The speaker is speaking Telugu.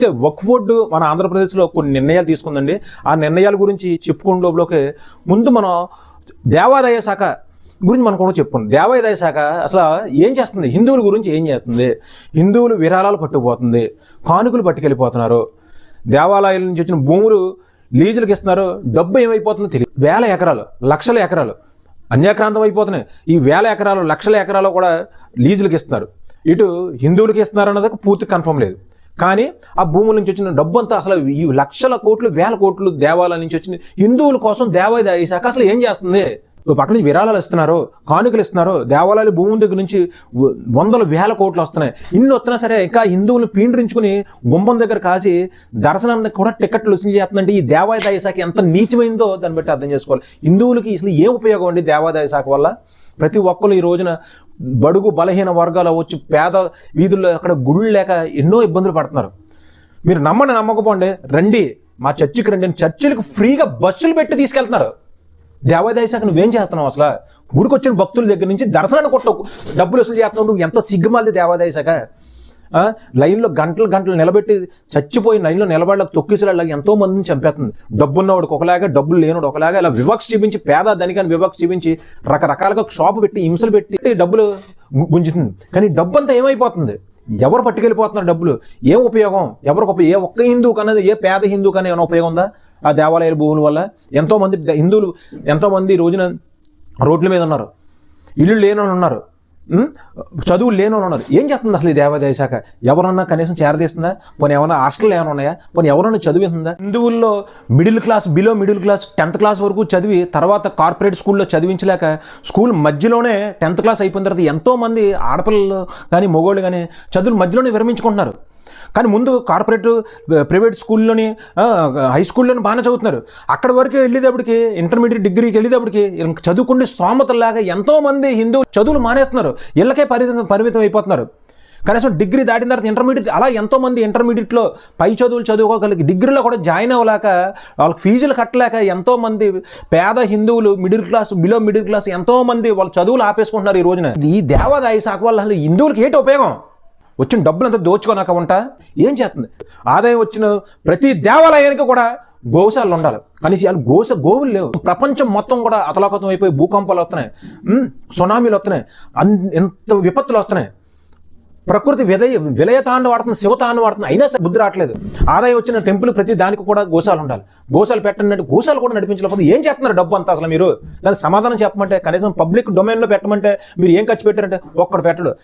అయితే వక్ఫ్ బోర్డు మన ఆంధ్రప్రదేశ్లో కొన్ని నిర్ణయాలు తీసుకుందండి. ఆ నిర్ణయాల గురించి చెప్పుకునే లోపలికి ముందు మనం దేవాదాయ శాఖ గురించి మనం కూడా చెప్పుకున్నాం దేవాదాయ శాఖ అసలు ఏం చేస్తుంది? హిందువుల గురించి ఏం చేస్తుంది? హిందువులు విరాళాలు పట్టుకుపోతుంది కానుకలు పట్టుకెళ్ళిపోతున్నారు. దేవాలయాల నుంచి వచ్చిన భూములు లీజులకు ఇస్తున్నారు. డబ్బు ఏమైపోతుందో తెలియదు. వేల ఎకరాలు లక్షల ఎకరాలు అన్యాక్రాంతం అయిపోతున్నాయి. ఈ వేల ఎకరాలు లక్షల ఎకరాలు కూడా లీజులకు ఇస్తున్నారు. ఇటు హిందువులకి ఇస్తున్నారు అన్నది పూర్తి కన్ఫర్మ్ లేదు. కానీ ఆ భూముల నుంచి వచ్చిన డబ్బు అంతా అసలు ఈ లక్షల కోట్లు వేల కోట్లు దేవాలయం నుంచి వచ్చిన హిందువుల కోసం దేవాదాయ శాఖ అసలు ఏం చేస్తుంది? ఓ పక్క నుంచి విరాళాలు ఇస్తున్నారు కానుకలు ఇస్తున్నారు దేవాలయాలు భూమి దగ్గర నుంచి వందల వేల కోట్లు వస్తున్నాయి. ఇన్ని వస్తున్నా సరే ఇంకా హిందువులు పీండ్రించుకుని గుంబం దగ్గర కాసి దర్శనానికి కూడా టికెట్లు వసూలు చేస్తుందంటే ఈ దేవాదాయ శాఖ ఎంత నీచమైందో దాన్ని బట్టి అర్థం చేసుకోవాలి. హిందువులకి అసలు ఏం ఉపయోగం అండి దేవాదాయ శాఖ వల్ల? ప్రతి ఒక్కరు ఈ రోజున బడుగు బలహీన వర్గాలు వచ్చి పేద వీధుల్లో అక్కడ గుళ్ళు లేక ఎన్నో ఇబ్బందులు పడుతున్నారు. మీరు నమ్మండి నమ్మకపోండి రండి. మా చర్చికి రండి చర్చిలకు ఫ్రీగా బస్సులు పెట్టి తీసుకెళ్తున్నారు. దేవాదాయ శాఖ నువ్వేం చేస్తున్నావు అసలు? గుడికి భక్తుల దగ్గర నుంచి దర్శనాన్ని కొట్ట డబ్బులు వసూలు చేస్తున్నావు. నువ్వు ఎంత సిగ్గుమాలి దేవాదాయ శాఖ లైన్లో గంటలు గంటలు నిలబెట్టి చచ్చిపోయి లైన్లో నిలబడలేక తొక్కిసలాగా ఎంతో మందిని చంపేస్తుంది. డబ్బున్నవాడికి ఒకలాగా డబ్బులు లేనివాడు ఒకలాగా ఇలా వివక్ష చూపించి పేద ధనికాన్ని వివక్ష చూపించి రకరకాలుగా షాపు పెట్టి హింసలు పెట్టి డబ్బులు గుంజుతుంది. కానీ డబ్బు అంతా ఏమైపోతుంది? ఎవరు పట్టుకెళ్ళిపోతున్నారు డబ్బులు? ఏం ఉపయోగం? ఎవరికి ఉపయోగం? ఏ ఒక్క హిందువు కన్నది ఏ పేద హిందువు కన్నా ఏమైనా ఉపయోగం ఉందా? ఆ దేవాలయాల భూముల వల్ల ఎంతోమంది హిందువులు ఎంతోమంది రోజున రోడ్ల మీద ఉన్నారు. ఇల్లు లేని ఉన్నారు. చదువు చదువులు లేని ఉన్నారు. ఏం చేస్తుంది అసలు ఈ దేవాదాయ శాఖ? ఎవరన్నా కనీసం చేరదీస్తుందా పోనీ ఏమైనా హాస్టల్ ఏమైనా ఉన్నాయా? పోనీ ఎవరైనా చదివిస్తుందా హిందువుల్లో middle class below middle class tenth class వరకు చదివి తర్వాత కార్పొరేట్ స్కూల్లో చదివించలేక స్కూల్ మధ్యలోనే టెన్త్ క్లాస్ అయిపోయిన తర్వాత ఎంతోమంది ఆడపిల్లలు కానీ మగోళ్ళు కానీ చదువులు మధ్యలోనే విరమించుకుంటున్నారు. కానీ ముందు కార్పొరేట్ ప్రైవేట్ స్కూల్లోని హై స్కూల్లోని బాగానే చదువుతున్నారు. అక్కడ వరకు వెళ్ళేటప్పటికి ఇంటర్మీడియట్ డిగ్రీకి వెళ్ళేటప్పటికి చదువుకునే స్తోమతలాగా ఎంతోమంది హిందూ చదువులు మానేస్తున్నారు. ఇళ్ళకే పరిమితం పరిమితం అయిపోతున్నారు. కనీసం డిగ్రీ దాటిన తర్వాత ఇంటర్మీడియట్ అలా ఎంతో మంది ఇంటర్మీడియట్లో పై చదువులు చదువుకోగలిగి డిగ్రీలో కూడా జాయిన్ అవ్వలేక వాళ్ళకి ఫీజులు కట్టలేక ఎంతోమంది పేద హిందువులు middle class below middle class ఎంతోమంది వాళ్ళు వాళ్ళ చదువులు ఆపేసుకుంటున్నారు ఈ రోజున. ఈ దేవాదాయ శాఖ వల్ల అసలు హిందువులకి ఏంటి ఉపయోగం? వచ్చిన డబ్బులంతా దోచుకోనాక ఉంటా? ఏం చేస్తుంది? ఆదాయం వచ్చిన ప్రతి దేవాలయానికి కూడా గోశాలు ఉండాలి. కనీసం వాళ్ళు గోస గోవులు లేవు. ప్రపంచం మొత్తం కూడా అతలాకుతం అయిపోయి భూకంపాలు వస్తున్నాయి. సునామీలు వస్తున్నాయి. ఎంత విపత్తులు వస్తున్నాయి. ప్రకృతి విదయ విలయతాండ వాడుతుంది శివతాండ వాడుతుంది. అయినా సరే బుద్ధి రావట్లేదు. ఆదాయం వచ్చిన టెంపుల్ ప్రతి దానికి కూడా గోశాలు ఉండాలి. గోశాలు పెట్టండి అంటే గోశాలు కూడా నడిపించలేకపోతే ఏం చేస్తున్నారు డబ్బు అంతా అసలు మీరు? దానికి సమాధానం చెప్పమంటే కనీసం పబ్లిక్ డొమైన్లో పెట్టమంటే మీరు ఏం ఖర్చు పెట్టారంటే ఒక్కడు పెట్టడు.